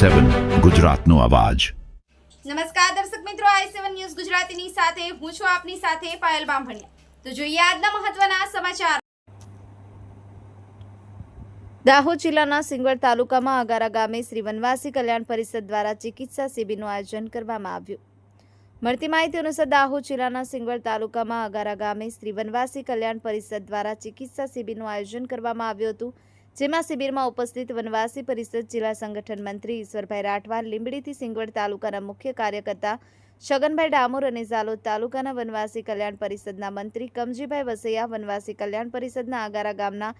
સેવન ગુજરાતનો અવાજ. નમસ્કાર દર્શક મિત્રો આઈ સેવન ન્યૂઝ ગુજરાતીની સાથે હું છું આપની સાથે પાયલ બામભણિયા. તો જોઈએ આજના મહત્વના સમાચાર. દાહોદ જિલ્લાના સિંગવડ તાલુકામાં અગારા ગામે શ્રી વનવાસી કલ્યાણ પરિષદ દ્વારા ચિકિત્સા શિબિરનું આયોજન કરવામાં આવ્યું. મળતી માહિતી અનુસાર દાહોદ જિલ્લાના સિંગવડ તાલુકામાં અગારા ગામે શ્રી વનવાસી કલ્યાણ પરિષદ દ્વારા ચિકિત્સા શિબિરનું આયોજન કરવામાં આવ્યું હતું. જેમાં શિબિરમાં ઉપસ્થિત વનવાસી પરિષદ જિલ્લા સંગઠન મંત્રી ઈશ્વરભાઈ રાઠવા લીંબડીથી સિંગવડ તાલુકાના મુખ્ય કાર્યકર્તા છગનભાઈ ડામોર અને ઝાલોદ તાલુકાના વનવાસી કલ્યાણ પરિષદના મંત્રી કમજીભાઈ વસૈયા, વનવાસી કલ્યાણ પરિષદના આગારા ગામના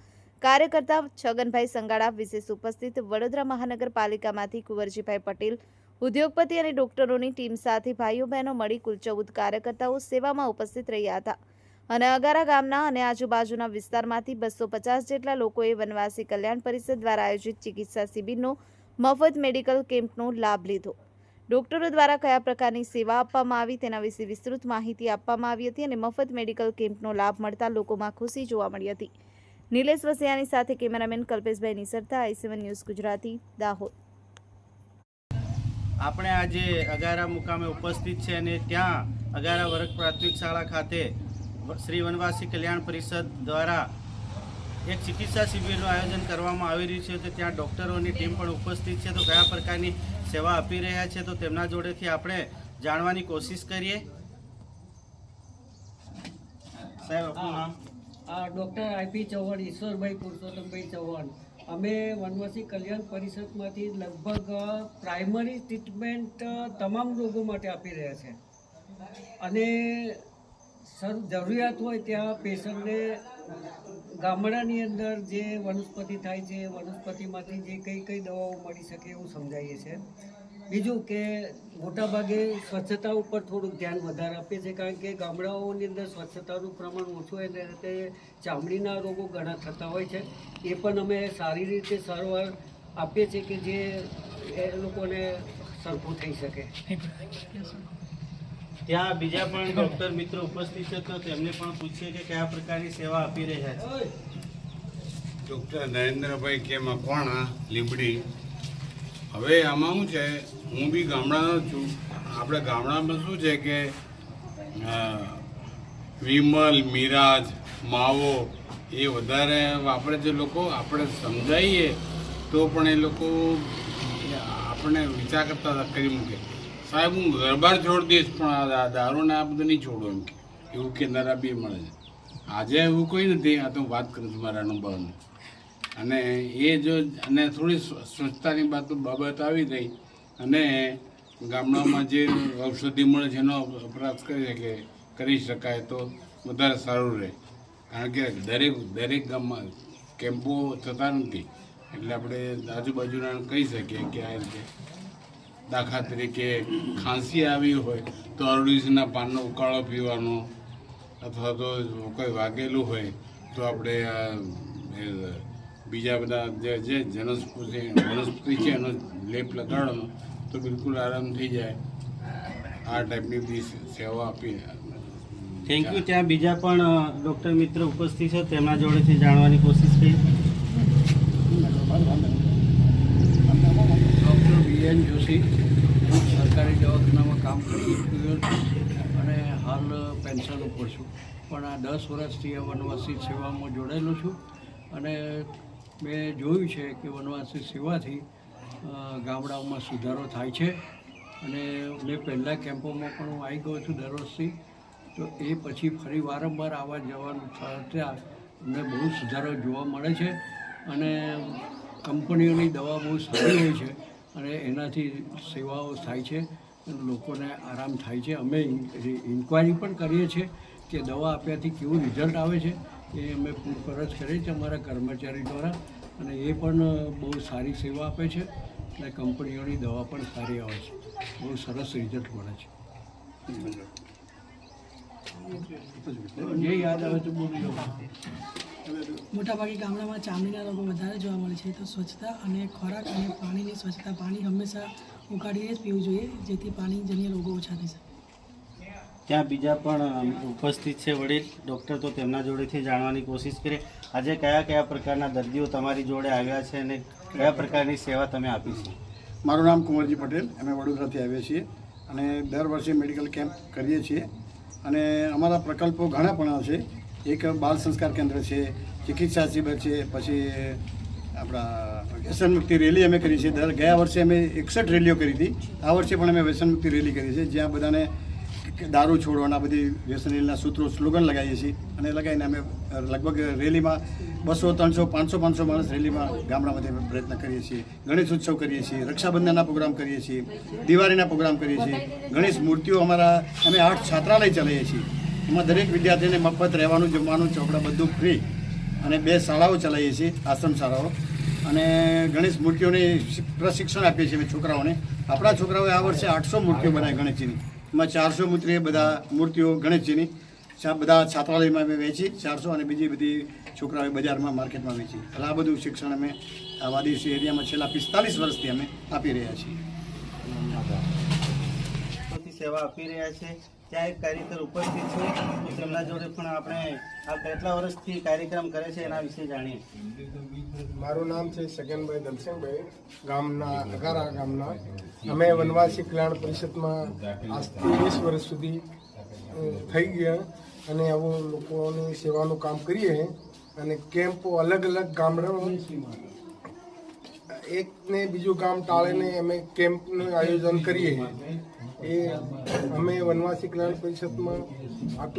કાર્યકર્તા છગનભાઈ સંગાડા વિશેષ ઉપસ્થિત વડોદરા મહાનગરપાલિકામાંથી કુંવરજીભાઈ પટેલ, ઉદ્યોગપતિ અને ડોક્ટરોની ટીમ સાથે ભાઈઓ બહેનો મળી કુલ ચૌદ કાર્યકર્તાઓ સેવામાં ઉપસ્થિત રહ્યા હતા. અને અગારા ગામના અને આજુબાજુના વિસ્તારમાંથી બસો પચાસ જેટલા લોકોએ વનવાસી કલ્યાણ પરિષદ દ્વારા આયોજિત ચિકિત્સા શિબિરનો મફત મેડિકલ કેમ્પનો લાભ લીધો. ડોક્ટરો દ્વારા કયા પ્રકારની સેવા આપવામાં આવી તેના વિશે વિસ્તૃત માહિતી આપવામાં આવી હતી અને મફત મેડિકલ કેમ્પનો લાભ મળતા લોકોમાં ખુશી જોવા મળી હતી. નિલેશ વસિયાની સાથે cameraman Kalpeshbhai Nisarta, I seven news Gujarati, Dahod. આપણે આજે અગારા મુકામે ઉપસ્થિત છે અને ત્યાં અગારા વર્ગ પ્રાથમિક શાળા ખાતે શ્રી વનવાસી કલ્યાણ પરિષદ દ્વારા એક ચિકિત્સા શિબિરનું આયોજન કરવામાં આવી રહ્યું છે તો ત્યાં ડૉક્ટરોની ટીમ પણ ઉપસ્થિત છે. તો કયા પ્રકારની સેવા આપી રહ્યા છે તો તેમના જોડેથી આપણે જાણવાની કોશિશ કરીએ. સાહેબ આપનું નામ? આ ડૉક્ટર આઈપી ચૌહાણ ઈશ્વરભાઈ પુરુષોત્તમભાઈ ચૌહાણ. અમે વનવાસી કલ્યાણ પરિષદમાંથી લગભગ પ્રાઇમરી ટ્રીટમેન્ટ તમામ રોગો માટે આપી રહ્યા છે. અને સર, જરૂરિયાત હોય ત્યાં પેશન્ટને ગામડાની અંદર જે વનસ્પતિ થાય છે, વનસ્પતિમાંથી જે કઈ કઈ દવાઓ મળી શકે એવું સમજાઈએ છીએ બીજું કે મોટાભાગે સ્વચ્છતા ઉપર થોડુંક ધ્યાન વધારે આપીએ છીએ કારણ કે ગામડાઓની અંદર સ્વચ્છતાનું પ્રમાણ ઓછું હોય અને તે ચામડીના રોગો ઘણા થતા હોય છે. એ પણ અમે સારી રીતે સારવાર આપીએ છીએ કે જે એ લોકોને સરખું થઈ શકે. ત્યાં બીજા પણ ડૉક્ટર મિત્રો ઉપસ્થિત છે તો તેમને પણ પૂછીએ કે કયા પ્રકારની સેવા આપી રહ્યા છે. ડૉક્ટર નરેન્દ્રભાઈ કે મકવાણા, લીંબડી. હવે આમાં શું છે? હું બી ગામડાનો છું. આપણે ગામડામાં શું છે કે વિમલ, મિરાજ, માવો એ વધારે વાપરે છે લોકો. આપણે સમજાવીએ તો પણ એ લોકો આપણે વિચાર કરતા કરી મૂકે. સાહેબ, હું ગરબાર છોડી દઈશ, પણ આ દારૂ દારૂને આ બધું નહીં છોડું એમ કે. એવું કહેનારા બી મળે છે. આજે એવું કોઈ નથી, આ તો વાત કરું છું મારા અનુભવની. અને એ જો, અને થોડી સ્વચ્છતાની બાબત બાબત આવી રહી અને ગામડામાં જે ઔષધિ મળે છે, એનો વપરાશ કરી શકે, કરી શકાય તો વધારે સારું રહે. કારણ કે દરેક દરેક ગામમાં કેમ્પો થતા નથી. એટલે આપણે આજુબાજુના કહી શકીએ કે આ રીતે દાખલા તરીકે ખાંસી આવી હોય તો અરડુસીના પાનનો ઉકાળો પીવાનો અથવા તો કોઈ વાગેલું હોય તો આપણે બીજા બધા જે જે જનસ્પતિ વનસ્પતિ છે એનો લેપ લગાડવાનો તો બિલકુલ આરામ થઈ જાય. આ ટાઈપની બધી સેવા આપી થેન્ક યુ ત્યાં બીજા પણ ડૉક્ટર મિત્ર ઉપસ્થિત છે. તેમના જોડેથી જાણવાની કોશિશ કરી. એન જોશી, હું સરકારી દવાખાનામાં કામ કરી અને હાલ પેન્શન ઉપર છું. પણ આ દસ વર્ષથી આ વનવાસી સેવામાં જોડાયેલો છું અને મેં જોયું છે કે વનવાસી સેવાથી ગામડાઓમાં સુધારો થાય છે. અને મેં પહેલાં કેમ્પોમાં પણ હું આવી ગયો છું દર વર્ષથી તો એ પછી ફરી વારંવાર આવવા જવાનું થતા અમને બહુ સુધારો જોવા મળે છે. અને કંપનીઓની દવા બહુ સારી હોય છે. અને એનાથી સેવાઓ થાય છે અને લોકોને આરામ થાય છે. અમે ઇન્ક્વાયરી પણ કરીએ છીએ કે દવા આપ્યાથી કેવું રિઝલ્ટ આવે છે એ અમે પૂછપરછ કરીએ છીએ અમારા કર્મચારી દ્વારા. અને એ પણ બહુ સારી સેવા આપે છે અને કંપનીઓની દવા પણ સારી આવે છે. બહુ સરસ રિઝલ્ટ મળે છે. જે યાદ આવે તો બોલી મોટાભાગે ગામડામાં ચામડીના રોગો વધારે જોવા મળે છે. તો સ્વચ્છતા અને ખોરાક અને પાણીની સ્વચ્છતા પાણી હંમેશા ઉકાળીને જ પીવું જોઈએ જેથી પાણીજન્ય રોગો ઓછા થઈ શકે. ત્યાં બીજા પણ ઉપસ્થિત છે વડીલ ડૉક્ટર તો તેમના જોડેથી જાણવાની કોશિશ કરીએ આજે કયા કયા પ્રકારના દર્દીઓ તમારી જોડે આવ્યા છે અને કયા પ્રકારની સેવા તમે આપી છે? મારું નામ કુંવરજી પટેલ. અમે વડોદરાથી આવ્યા છીએ અને દર વર્ષે મેડિકલ કેમ્પ કરીએ છીએ. અને અમારા પ્રકલ્પો ઘણા પણ છે. એક બાળ સંસ્કાર કેન્દ્ર છે, ચિકિત્સા શિબિર છે, પછી આપણા વ્યસન મુક્તિ રેલી અમે કરી છે. દર ગયા વર્ષે અમે એકસઠ રેલીઓ કરી હતી. આ વર્ષે પણ અમે વ્યસન મુક્તિ રેલી કરી છે, જ્યાં બધાને દારૂ છોડવાના બધી વ્યસન રેલીના સૂત્રો સ્લોગન લગાવીએ છીએ. અને લગાવીને અમે લગભગ રેલીમાં બસો, ત્રણસો, પાંચસો પાંચસો માણસ રેલીમાં ગામડામાંથી અમે પ્રયત્ન કરીએ છીએ. ગણેશ ઉત્સવ કરીએ છીએ, રક્ષાબંધનના પ્રોગ્રામ કરીએ છીએ, દિવાળીના પ્રોગ્રામ કરીએ છીએ. ગણેશ મૂર્તિઓ અમારા અમે આઠ છાત્રાલય ચલાવીએ છીએ. એમાં દરેક વિદ્યાર્થીને મફત રહેવાનું, જમવાનું, ચોપડા બધું ફ્રી અને બે શાળાઓ ચલાવીએ છીએ આશ્રમ શાળાઓ. અને ગણેશ મૂર્તિઓને પ્રશિક્ષણ આપીએ છીએ છોકરાઓને. આપણા છોકરાઓએ આ વર્ષે આઠસો મૂર્તિઓ બનાવી ગણેશજીની. એમાં ચારસો મૂર્તિઓ બધા મૂર્તિઓ ગણેશજીની. બધા છાત્રાલયમાં અમે વેચી ચારસો અને બીજી બધી છોકરાઓએ બજારમાં, માર્કેટમાં વેચી. એટલે આ બધું શિક્ષણ અમે આ વાદીસી એરિયામાં છેલ્લા પિસ્તાલીસ વર્ષથી અમે આપી રહ્યા છીએ. સેવા આપી રહ્યા છે. ત્યાં એક કાર્યકર ઉપસ્થિત છે. તેમના જોડે પણ આપણે આ કેટલા વર્ષથી કાર્યક્રમ કરે છે એના વિશે જાણીએ. મારું નામ છે સગનભાઈ દલસિંહભાઈ, ગામના અગારા ગામના. અમે વનવાસી કલ્યાણ પરિષદમાં આજથી વીસ વર્ષ સુધી થઈ ગયા અને આવું લોકોની સેવાનું કામ કરીએ અને કેમ્પો અલગ અલગ ગામડામાં એકને બીજું ગામ ટાળીને અમે કેમ્પનું આયોજન કરીએ. એ અમે વનવાસી કલ્યાણ પરિષદમાં આટલા